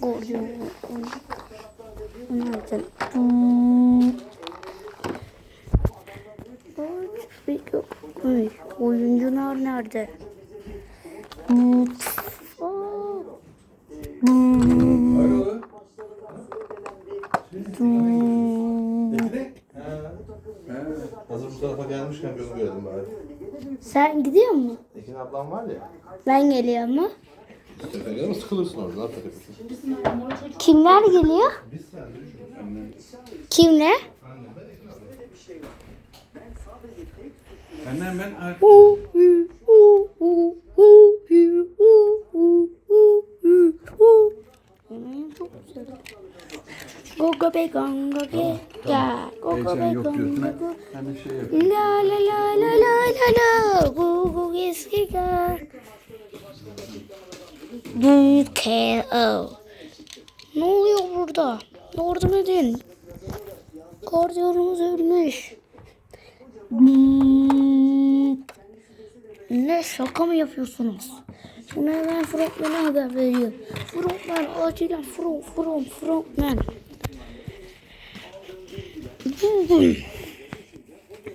Gordon. Nerede? Peki, ay, oyuncular nerede? Hmm. Hmm. Hazır bu tarafa gelmişken göz görelim bari. Sen gidiyor musun? Metin ablam var ya. Ben geliyor mu? Sen gel sıkılırsın orada. Ne yapacaksın? Kimler geliyor? Kimle? Benden ben ar- hmm, Go go be gong go be ya go go be gong go go. Ben hani de şey yapayım. la la la la la la la go care oh. Ne oluyor burada? Yardım edin. Gardiyonumuz ölmüş. Ne şaka mı yapıyorsunuz? Şunu hemen frontman'a haber veriyorum. Frontman acilen front front frontman.